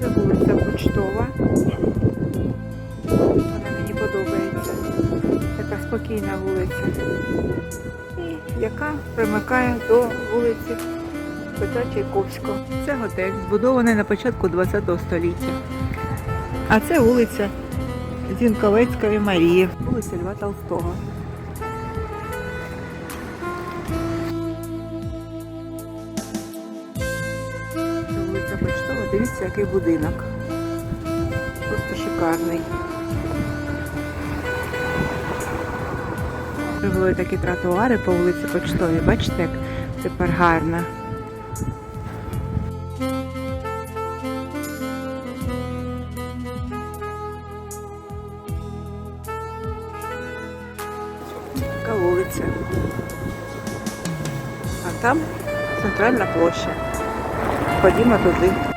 Це вулиця Почтова. Вона мені подобається. Така спокійна вулиця. І яка примикає до вулиці Петра Чайковського. Це готель, збудований на початку ХХ століття. А це вулиця Зінковецької Марії, вулиця Льва Толстого. Вулиця Почтова. Дивіться, який будинок. Просто шикарний. Були такі тротуари по вулиці Почтовій. Бачите, як тепер гарно. Така вулиця. А там центральна площа. Ходімо туди.